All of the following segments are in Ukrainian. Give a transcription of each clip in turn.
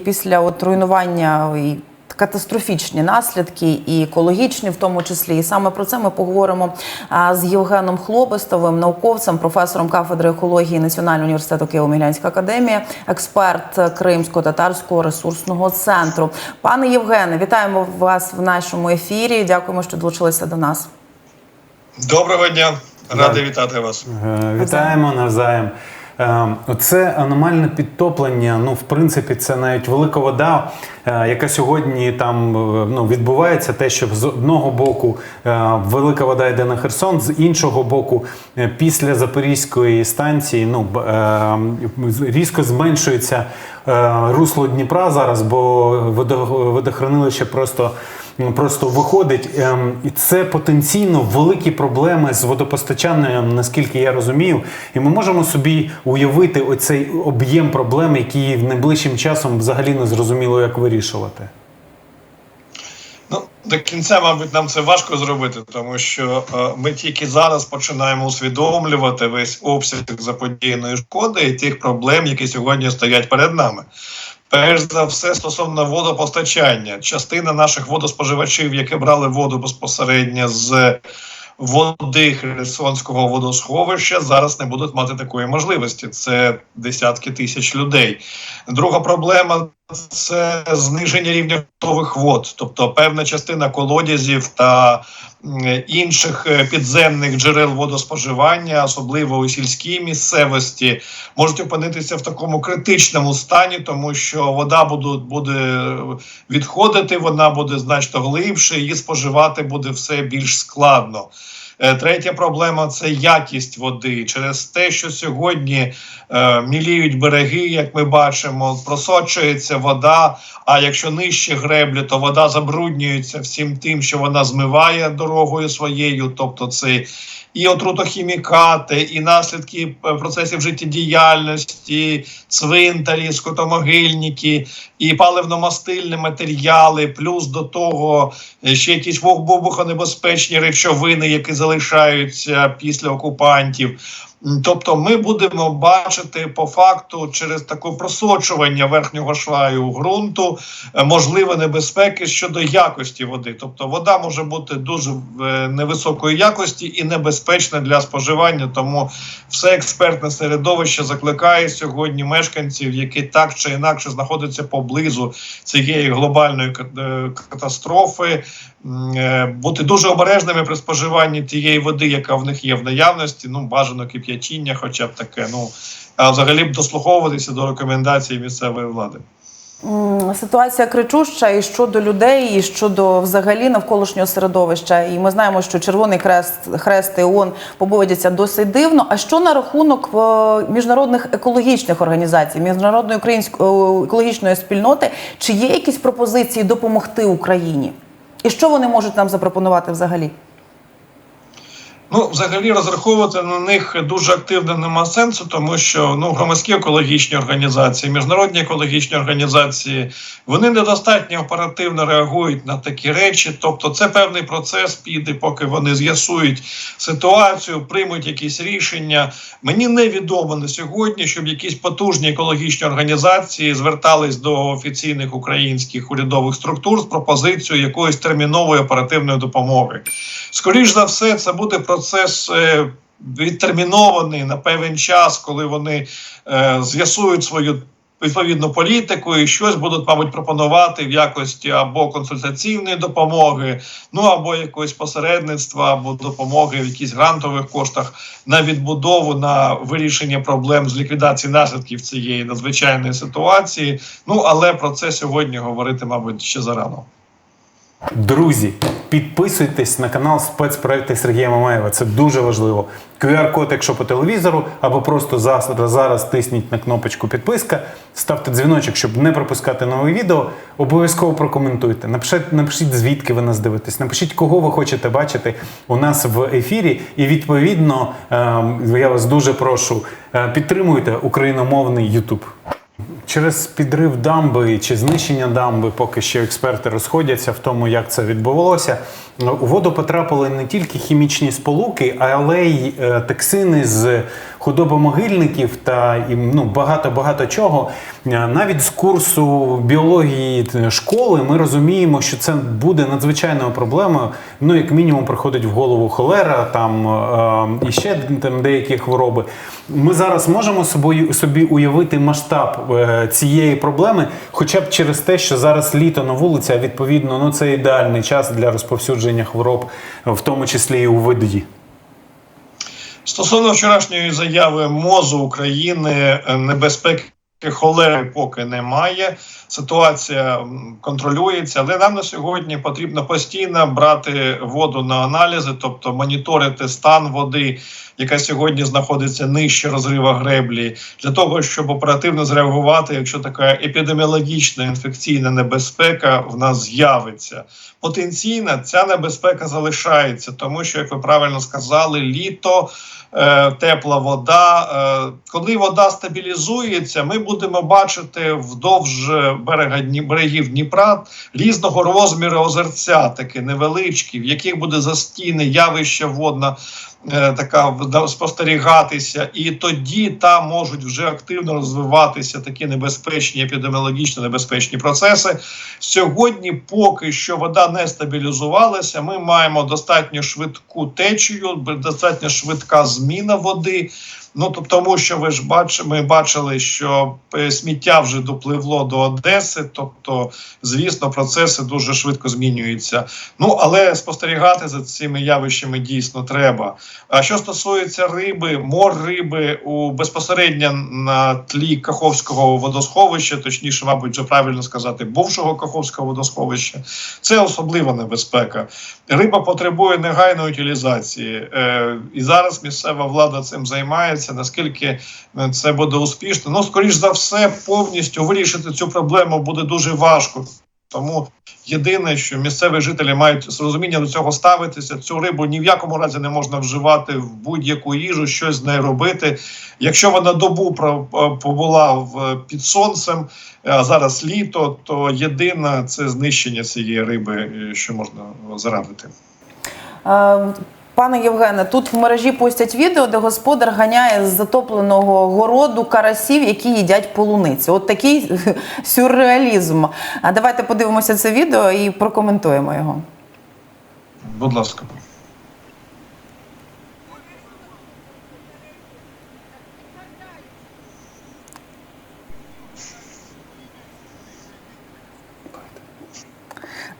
після от руйнування і катастрофічні наслідки, і екологічні, в тому числі. І саме про це ми поговоримо з Євгеном Хлобистовим, науковцем, професором кафедри екології Національного університету Києво-Могилянська академія, експерт Кримсько-татарського ресурсного центру. Пане Євгене, вітаємо вас в нашому ефірі. Дякуємо, що долучилися до нас. Доброго дня, радий вітати вас. Е, Вітаємо навзаєм. Е, Це аномальне підтоплення. Ну, в принципі, це навіть велика вода, е, яка сьогодні там е, ну, відбувається. Те, що з одного боку е, велика вода йде на Херсон, з іншого боку, після Запорізької станції ну, різко зменшується русло Дніпра зараз, бо водо- водохранилище просто просто виходить. Ем, І це потенційно великі проблеми з водопостачанням, наскільки я розумію. І ми можемо собі уявити оцей об'єм проблем, які в найближчим часом взагалі не зрозуміло, як вирішувати. Ну, до кінця, мабуть, нам це важко зробити, тому що е, ми тільки зараз починаємо усвідомлювати весь обсяг заподіяної шкоди і тих проблем, які сьогодні стоять перед нами. Перш за все, стосовно водопостачання, частина наших водоспоживачів, які брали воду безпосередньо з води Херсонського водосховища, зараз не будуть мати такої можливості. Це десятки тисяч людей. Друга проблема це зниження рівня готових вод, тобто певна частина колодязів та інших е, підземних джерел водоспоживання, особливо у сільській місцевості, можуть опинитися в такому критичному стані, тому що вода буде відходити, вона буде значно глибше, її споживати буде все більш складно. Е, Третя проблема це якість води через те, що сьогодні е, міліють береги, як ми бачимо, просочується вода. А якщо нижче греблі, то вода забруднюється всім тим, що вона змиває дорогою своєю, тобто це і отрутохімікати, і наслідки е, процесів життєдіяльності, цвинтарі, скотомогильники, і паливно-мастильні матеріали, плюс до того е, ще якісь вибухонебезпечні речовини, які залишаються після окупантів. Тобто, ми будемо бачити по факту через таке просочування верхнього шваю ґрунту е, можливі небезпеки щодо якості води. Тобто, вода може бути дуже е, невисокої якості і небезпечна для споживання. Тому все експертне середовище закликає сьогодні мешканців, які так чи інакше знаходяться поблизу цієї глобальної е, катастрофи, бути дуже обережними при споживанні тієї води, яка в них є в наявності. Ну бажано кип'ятіння, хоча б таке. Ну а взагалі б дослуховуватися до рекомендацій місцевої влади. Ситуація кричуща і щодо людей, і щодо взагалі навколишнього середовища. І ми знаємо, що Червоний Хрест, Хрест і ООН поводяться досить дивно. А що на рахунок е, міжнародних екологічних організацій, міжнародної української екологічної спільноти? Чи є якісь пропозиції допомогти Україні? І що вони можуть нам запропонувати взагалі? Ну, взагалі розраховувати на них дуже активно нема сенсу, тому що ну громадські екологічні організації, міжнародні екологічні організації вони недостатньо оперативно реагують на такі речі. Тобто, це певний процес піде, поки вони з'ясують ситуацію, приймуть якісь рішення. Мені невідомо на сьогодні, щоб якісь потужні екологічні організації звертались до офіційних українських урядових структур з пропозицією якоїсь термінової оперативної допомоги. Скоріш за все, це буде процес. Е, Відтермінований на певний час, коли вони е, з'ясують свою відповідну політику і щось будуть, мабуть, пропонувати в якості або консультаційної допомоги, ну або якогось посередництва, або допомоги в якісь грантових коштах на відбудову, на вирішення проблем з ліквідації наслідків цієї надзвичайної ситуації. Ну але про це сьогодні говорити, мабуть, ще зарано. Друзі, підписуйтесь на канал спецпроекти Сергія Мамаєва. Це дуже важливо. QR-код, якщо по телевізору, або просто зараз, зараз тисніть на кнопочку підписка, ставте дзвіночок, щоб не пропускати нове відео. Обов'язково прокоментуйте. Напишіть, напишіть, звідки ви нас дивитесь. Напишіть, кого ви хочете бачити у нас в ефірі. І відповідно, ем, я вас дуже прошу, е, підтримуйте україномовний YouTube. Через підрив дамби чи знищення дамби, поки що експерти розходяться в тому, як це відбувалося. У воду потрапили не тільки хімічні сполуки, але й е, токсини з худоби могильників та ну, багато багато чого. Е, Навіть з курсу біології школи ми розуміємо, що це буде надзвичайною проблемою. Ну, як мінімум, приходить в голову холера, там е, і ще там деякі хвороби. Ми зараз можемо собою собі уявити масштаб е, цієї проблеми, хоча б через те, що зараз літо на вулиці, а відповідно, ну це ідеальний час для розповсюдження хвороб, в тому числі і у воді. Стосовно вчорашньої заяви МОЗу України, е, небезпеки холери поки немає. Ситуація контролюється, але нам на сьогодні потрібно постійно брати воду на аналізи, тобто моніторити стан води, яка сьогодні знаходиться нижче розрива греблі, для того, щоб оперативно зреагувати, якщо така епідеміологічна інфекційна небезпека в нас з'явиться. Потенційна ця небезпека залишається, тому що, як ви правильно сказали, літо. е, Тепла вода. Е, Коли вода стабілізується, ми будемо бачити вдовж берега берегів Дніпра різного розміру озерця, такі невеличкі, в яких буде застійне явище водна. е, Така спостерігатися, і тоді там можуть вже активно розвиватися такі небезпечні епідеміологічно небезпечні процеси. Сьогодні, поки що вода не стабілізувалася, ми маємо достатньо швидку течію, достатньо швидка зміна води. Ну тобто, тому що ви ж бач, ми бачили, що е, сміття вже допливло до Одеси. Тобто, звісно, процеси дуже швидко змінюються. Ну але спостерігати за цими явищами дійсно треба. А що стосується риби, мор риби у безпосередньо на тлі Каховського водосховища, точніше, мабуть, вже правильно сказати, бувшого Каховського водосховища, це особлива небезпека. Риба потребує негайної утилізації, е, і зараз місцева влада цим займається. Наскільки е, це буде успішно? Ну, скоріш за все, повністю вирішити цю проблему буде дуже важко. Тому єдине, що місцеві жителі мають з розумінням до цього ставитися. Цю рибу ні в якому разі не можна вживати в будь-яку їжу, щось з нею робити. Якщо вона добу е, побула в під сонцем, а зараз літо, то єдине це знищення цієї риби, е, що можна зарадити. Пане Євгене, тут в мережі постять відео, де господар ганяє з затопленого городу карасів, які їдять полуниці. От такий сюрреалізм. А давайте подивимося це відео і прокоментуємо його. Будь ласка.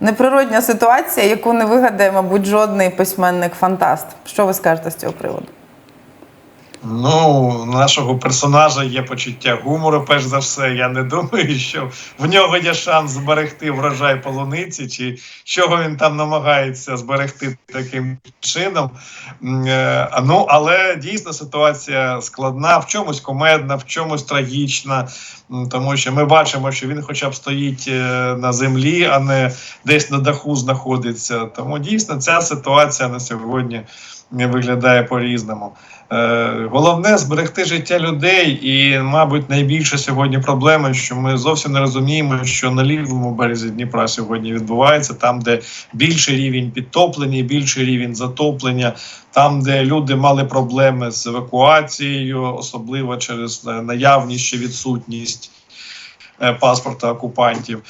Неприродня ситуація, яку не вигадає, мабуть, жодний письменник-фантаст. Що ви скажете з цього приводу? Ну, нашого персонажа є почуття гумору, перш за все. Я не думаю, що в нього є шанс зберегти врожай полуниці, чи чого він там намагається зберегти таким чином. Е, Ну, але дійсно ситуація складна, в чомусь комедна, в чомусь трагічна, тому що ми бачимо, що він хоча б стоїть е, на землі, а не десь на даху знаходиться. Тому дійсно ця ситуація на сьогодні виглядає по-різному. Е, Головне зберегти життя людей, і, мабуть, найбільша сьогодні проблема, що ми зовсім не розуміємо, що на лівому березі Дніпра сьогодні відбувається, там, де більший рівень підтоплення, більший рівень затоплення, там, де люди мали проблеми з евакуацією, особливо через е, наявність чи відсутність паспорта окупантів.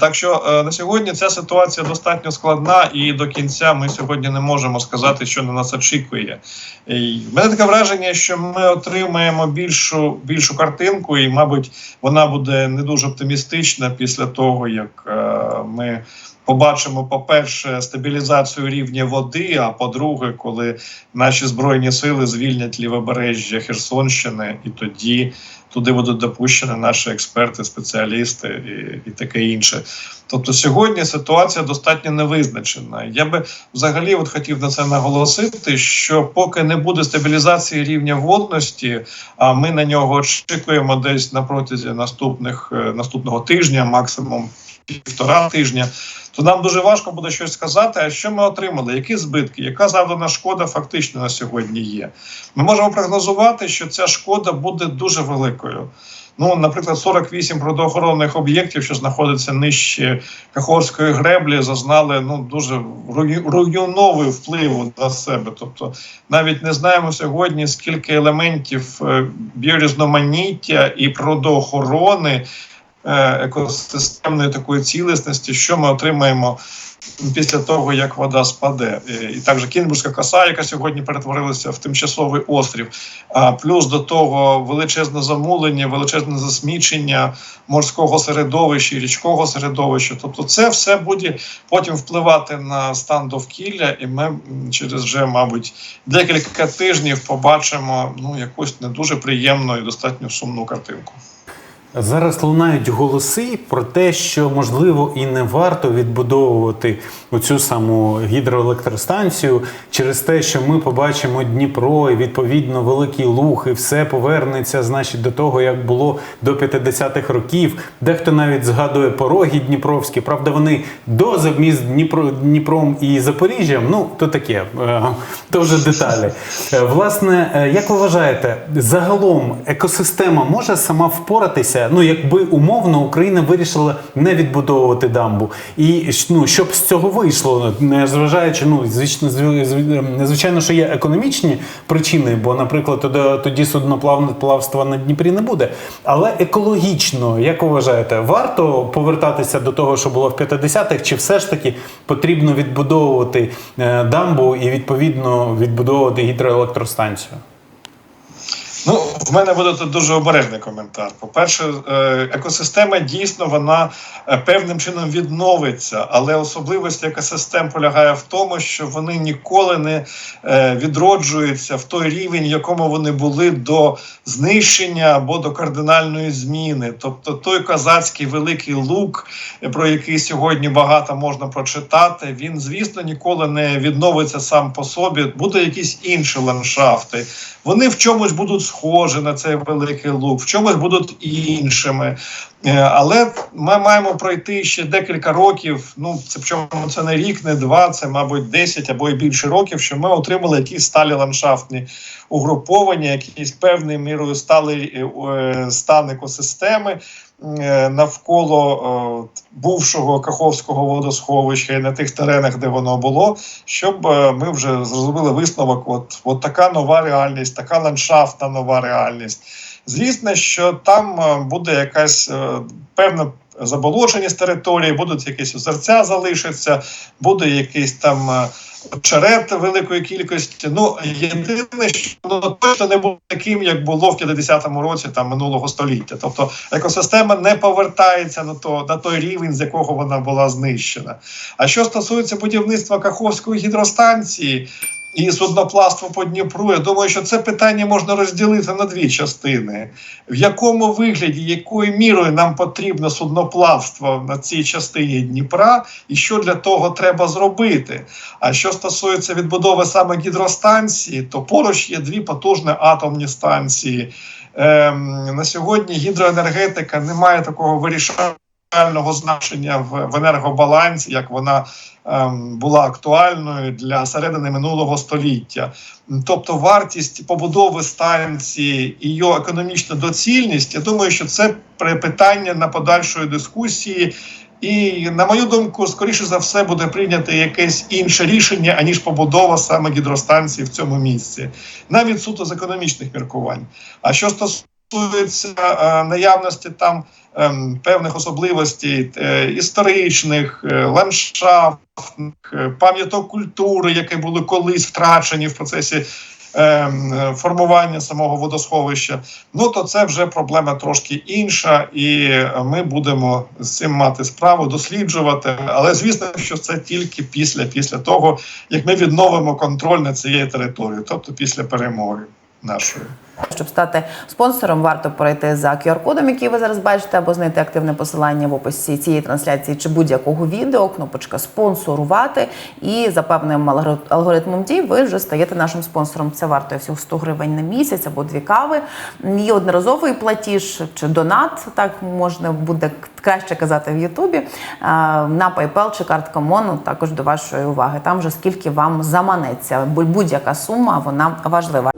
Так що е, на сьогодні ця ситуація достатньо складна, і до кінця ми сьогодні не можемо сказати, що на нас очікує. І в мене таке враження, що ми отримаємо більшу більшу картинку, і, мабуть, вона буде не дуже оптимістична після того, як е, ми. Побачимо, по-перше, стабілізацію рівня води. А по-друге, коли наші збройні сили звільнять лівобережжя Херсонщини, і тоді туди будуть допущені наші експерти, спеціалісти і, і таке інше. Тобто сьогодні ситуація достатньо невизначена. Я би взагалі от хотів на це наголосити, що поки не буде стабілізації рівня водності, а ми на нього очікуємо десь на протязі наступних е, наступного тижня, максимум півтора тижня. То нам дуже важко буде щось сказати. А що ми отримали? Які збитки, яка завдана шкода фактично на сьогодні є? Ми можемо прогнозувати, що ця шкода буде дуже великою. Ну, наприклад, 48 природоохоронних об'єктів, що знаходяться нижче Каховської греблі, зазнали ну дуже руйну- руйнівного впливу на себе. Тобто, навіть не знаємо сьогодні, скільки елементів е, біорізноманіття і природоохорони екосистемної такої цілісності, що ми отримаємо після того, як вода спаде. Е, І також Кінбурзька коса, яка сьогодні перетворилася в тимчасовий острів. А плюс до того величезне замулення, величезне засмічення морського середовища, і річкового середовища. Тобто, це все буде потім впливати на стан довкілля, і ми через вже, мабуть, декілька тижнів побачимо ну якусь не дуже приємну і достатньо сумну картинку. Зараз лунають голоси про те, що можливо і не варто відбудовувати оцю саму гідроелектростанцію через те, що ми побачимо Дніпро і відповідно великий луг, все повернеться, значить, до того, як було до 50-х років. Дехто навіть згадує пороги Дніпровські. Правда, вони до замість Дніпро, Дніпром і Запоріжжям. Ну то таке, е, то вже деталі. Е, Власне, е, як ви вважаєте, загалом екосистема може сама впоратися? Ну, якби умовно Україна вирішила не відбудовувати дамбу, і ну, щоб з цього вийшло, незважаючи, ну звично, зв- зв- звичайно, що є економічні причини, бо, наприклад, тоді, тоді судноплавства на Дніпрі не буде. Але екологічно, як ви вважаєте, варто повертатися до того, що було в 50-х, чи все ж таки потрібно відбудовувати е, дамбу і відповідно відбудовувати гідроелектростанцію? Ну, в мене буде тут дуже обережний коментар. По-перше, е, екосистема дійсно вона е, певним чином відновиться, але особливість екосистем полягає в тому, що вони ніколи не е, відроджуються в той рівень, в якому вони були до знищення або до кардинальної зміни. Тобто той козацький великий лук, про який сьогодні багато можна прочитати, він, звісно, ніколи не відновиться сам по собі. Буде якісь інші ландшафти. Вони в чомусь будуть схожі на цей великий лук, в чомусь будуть іншими. Е, Але ми маємо пройти ще декілька років. Ну це причому це не рік, не два, це мабуть 10 або і більше років, що ми отримали якісь сталі ландшафтні угруповання, якісь певною мірою стали е, стан екосистеми. Е, Навколо е, бувшого Каховського водосховища і на тих теренах, де воно було, щоб е, ми вже зробили висновок. От, от така нова реальність, така ландшафтна нова реальність. Звісно, що там буде якась е, певна заболоченість території, будуть якісь озерця залишаться, буде якийсь там е, очерет великої кількості. Ну єдине, що воно точно не буде таким, як було в 50-му році там минулого століття. Тобто екосистема не повертається на то на той рівень, з якого вона була знищена. А що стосується будівництва Каховської гідростанції. І судноплавство по Дніпру, я думаю, що це питання можна розділити на дві частини. В якому вигляді, якою мірою нам потрібно судноплавство на цій частині Дніпра, і що для того треба зробити? А що стосується відбудови саме гідростанції, то поруч є дві потужні атомні станції. Ем, на сьогодні гідроенергетика не має такого вирішального значення в, в енергобалансі, як вона ем, була актуальною для середини минулого століття. Тобто вартість побудови станції і її економічна доцільність, я думаю, що це питання на подальшої дискусії. І на мою думку, скоріше за все буде прийнято якесь інше рішення, аніж побудова саме гідростанції в цьому місці, навіть суто з економічних міркувань. А що стосується е, наявності там певних особливостей е, історичних, е, ландшафтних, е, пам'яток культури, які були колись втрачені в процесі ем, формування самого водосховища, ну то це вже проблема трошки інша, і ми будемо з цим мати справу, досліджувати. Але звісно, що це тільки після, після того, як ми відновимо контроль над цією територією, тобто після перемоги нашої. Щоб стати спонсором, варто перейти за QR-кодом, який ви зараз бачите, або знайти активне посилання в описі цієї трансляції чи будь-якого відео, кнопочка спонсорувати. І за певним алгори- алгоритмом дій ви вже стаєте нашим спонсором. Це вартує всього 100 гривень на місяць або дві кави. Є одноразовий платіж чи донат, так можна буде краще казати в Ютубі. На PayPal чи картка Мону також до вашої уваги. Там вже скільки вам заманеться, будь-яка сума вона важлива.